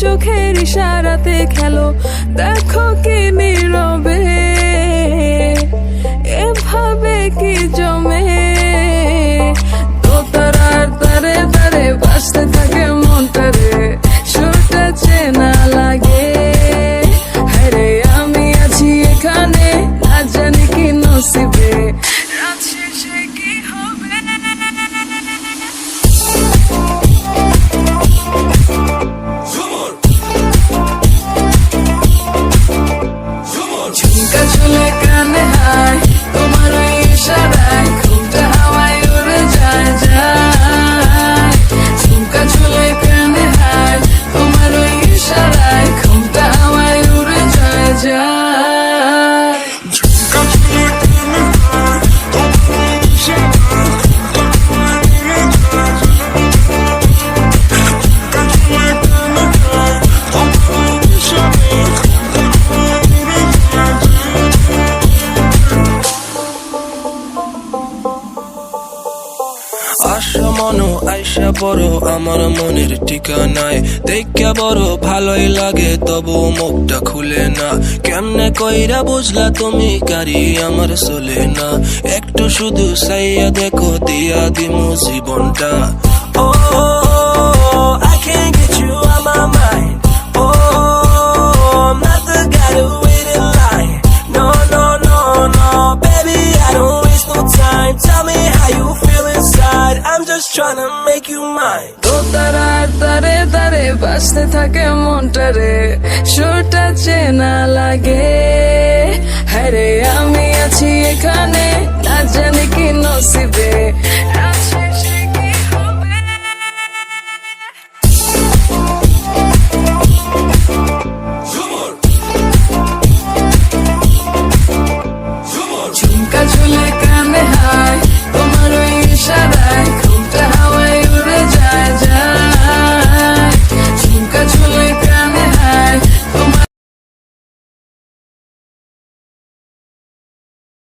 চোখের ইশারাতে খেলো। দেখো কি নীরবে, এভাবে কি জমে? তো তারার তারে তারে বাঁচতে থাকে মনটা রে, সুরটা চেনা লাগে। হরে আমি আছি এখানে, না জানি কি নসিবে। মনো আইসা বড় আমার মনের ঠিকানায়। দেখা বড়, ভালোই লাগে, তবু মুখটা খুলে না। কেমনে কইরা বুঝলা তুমি কারি আমার চলে না। একটু শুধু সাইয়া দেখো, দিয়া দিমু জীবনটা। ও tryna make you mine. দোতারা তারে তারে বাসতে থাকে মনটা রে সুরটা চেনা লাগে। হ্যাঁ আমি আছি এখানে, না জানি কি